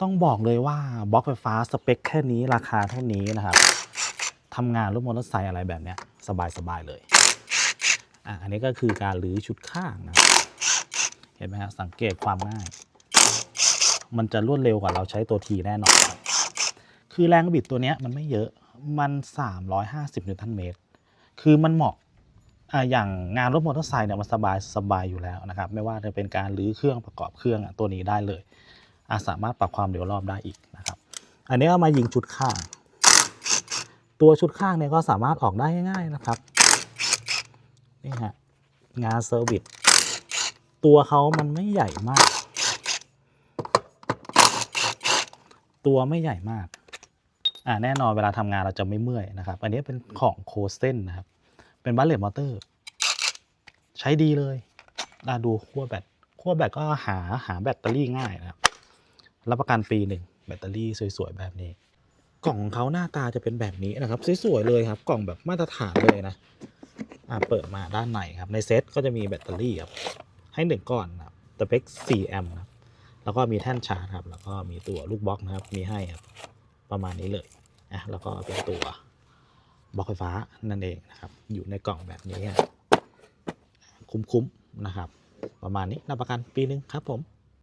ต้องบอกเลยว่าบล็อกไฟฟ้าสเปคแค่นี้ราคาเท่านี้นะครับทำงานรถมอเตอร์ไซค์อะไรแบบเนี้ยสบายๆเลยอะอันนี้ก็คือการรื้อชุดข้างนะครับเห็นไหมฮะสังเกตความง่าย มันจะรวดเร็วกว่าเราใช้ตัวทีแน่นอนครับคือแรงบิดตัวเนี้ยมันไม่เยอะมัน 350นิวตันเมตร คือมันเหมาะอะอย่างงานรถมอเตอร์ไซค์เนี่ยมันสบายสบายอยู่แล้วนะครับ ไม่ว่าจะเป็นการรื้อเครื่องประกอบเครื่องอะตัวนี้ได้เลย สามารถปรับความเร็วรอบได้อีกนะครับ อันนี้ก็มายิงชุดข้าง ตัวชุดข้างเนี่ยก็สามารถออกได้ง่ายๆนะครับนี่ฮะงานเซอร์วิสตัวเขามันไม่ใหญ่มาก ตัวไม่ใหญ่มากอ่าแน่นอนเวลาทำงานเราจะไม่เมื่อยนะครับ อันนี้เป็นของโคเซนนะครับ เป็นบัลเลตมอเตอร์ ใช้ดีเลยอ่าดูขั้วแบตขั้วแบตก็หาหาแบตเตอรี่ง่ายนะครับ รับประกันปีหนึ่งแบตเตอรี่สวยๆแบบนี้ กล่องของเขาหน้าตาจะเป็นแบบนี้นะครับสวยๆเลยครับ กล่องแบบมาตรฐานเลยนะอ่าเปิดมาด้านในครับ ในเซ็ตก็จะมีแบตเตอรี่ครับให้หนึ่งก้อนครับสเปค4แอมป์ครับแล้วก็มีแท่นชาร์จครับ แล้วก็มีตัวลูกบล็อกนะครับ มีให้ครับ ประมาณนี้เลยอะแล้วก็เป็นตัวบล็อกไฟฟ้านั่นเองนะครับ อยู่ในกล่องแบบนี้ครับคุ้มๆนะครับ ประมาณนี้รับประกันปีหนึ่งครับผม